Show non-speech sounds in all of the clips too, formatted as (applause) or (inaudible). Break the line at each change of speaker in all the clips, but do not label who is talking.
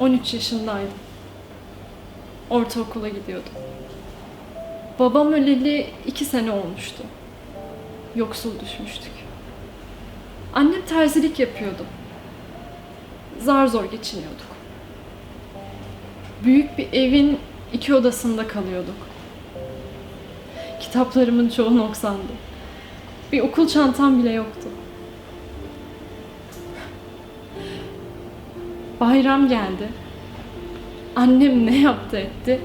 13 yaşındaydım. Ortaokula gidiyordum. Babam öleli iki sene olmuştu. Yoksul düşmüştük. Annem terzilik yapıyordu. Zar zor geçiniyorduk. Büyük bir evin iki odasında kalıyorduk. Kitaplarımın çoğu noksandı. Bir okul çantam bile yoktu. Bayram geldi. Annem ne yaptı etti?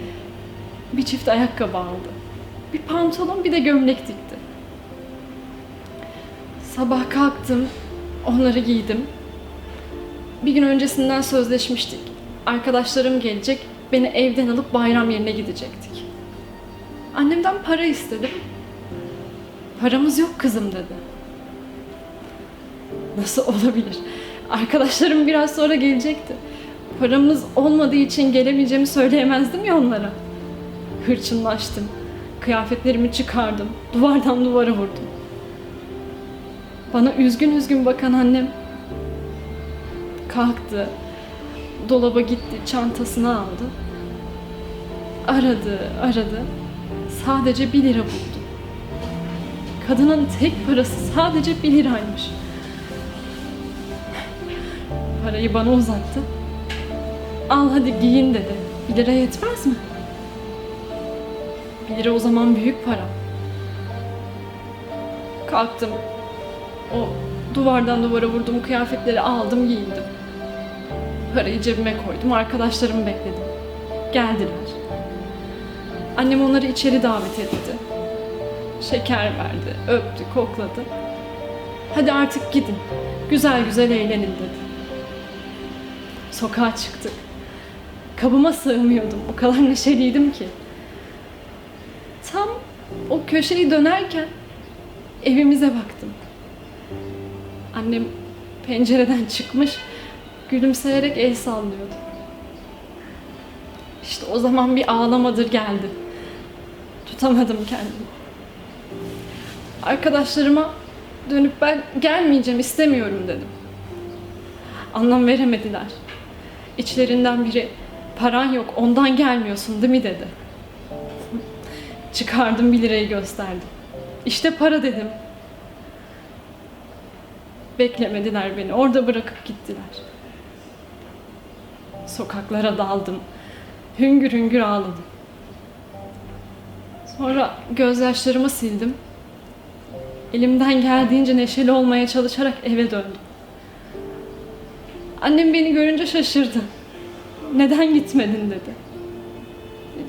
Bir çift ayakkabı aldı. Bir pantolon bir de gömlek dikti. Sabah kalktım, onları giydim. Bir gün öncesinden sözleşmiştik. Arkadaşlarım gelecek, beni evden alıp bayram yerine gidecektik. Annemden para istedim. Paramız yok kızım dedi. Nasıl olabilir? Arkadaşlarım biraz sonra gelecekti. Paramız olmadığı için gelemeyeceğimi söyleyemezdim ya onlara. Hırçınlaştım. Kıyafetlerimi çıkardım. Duvardan duvara vurdum. Bana üzgün üzgün bakan annem kalktı. Dolaba gitti, çantasını aldı. Aradı, aradı. Sadece bir lira buldu. Kadının tek parası sadece bir liraymış. Parayı bana uzattı. Al hadi giyin dedi. Bir lira yetmez mi? Bir lira o zaman büyük para. Kalktım. O duvardan duvara vurduğum kıyafetleri aldım giyindim. Parayı cebime koydum. Arkadaşlarımı bekledim. Geldiler. Annem onları içeri davet etti. Şeker verdi, öptü, kokladı. Hadi artık gidin. Güzel güzel eğlenin dedi. Sokağa çıktık. Kabıma sığmıyordum. O kadar (laughs) neşeliydim ki. Tam o köşeyi dönerken evimize baktım. Annem pencereden çıkmış, gülümseyerek el sallıyordu. İşte o zaman bir ağlamadır geldi. Tutamadım kendimi. Arkadaşlarıma dönüp ben gelmeyeceğim, istemiyorum dedim. Anlam veremediler. İçlerinden biri paran yok ondan gelmiyorsun değil mi dedi. Çıkardım bir lirayı gösterdim. İşte para dedim. Beklemediler beni. Orada bırakıp gittiler. Sokaklara daldım. Hüngür hüngür ağladım. Sonra gözyaşlarımı sildim. Elimden geldiğince neşeli olmaya çalışarak eve döndüm. Annem beni görünce şaşırdı. Neden gitmedin dedi.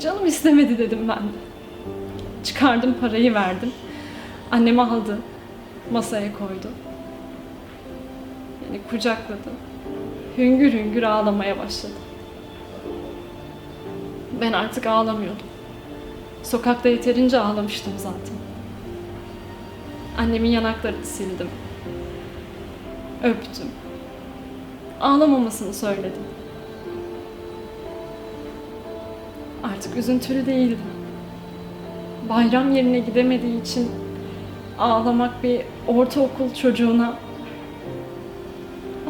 Canım istemedi dedim ben de. Çıkardım parayı verdim. Annem aldı. Masaya koydu. Beni kucakladı. Hüngür hüngür ağlamaya başladı. Ben artık ağlamıyordum. Sokakta yeterince ağlamıştım zaten. Annemin yanaklarını sildim. Öptüm. Ağlamamasını söyledim. Artık üzüntülü değildim. Bayram yerine gidemediği için ağlamak bir ortaokul çocuğuna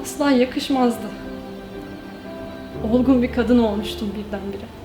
asla yakışmazdı. Olgun bir kadın olmuştum birdenbire.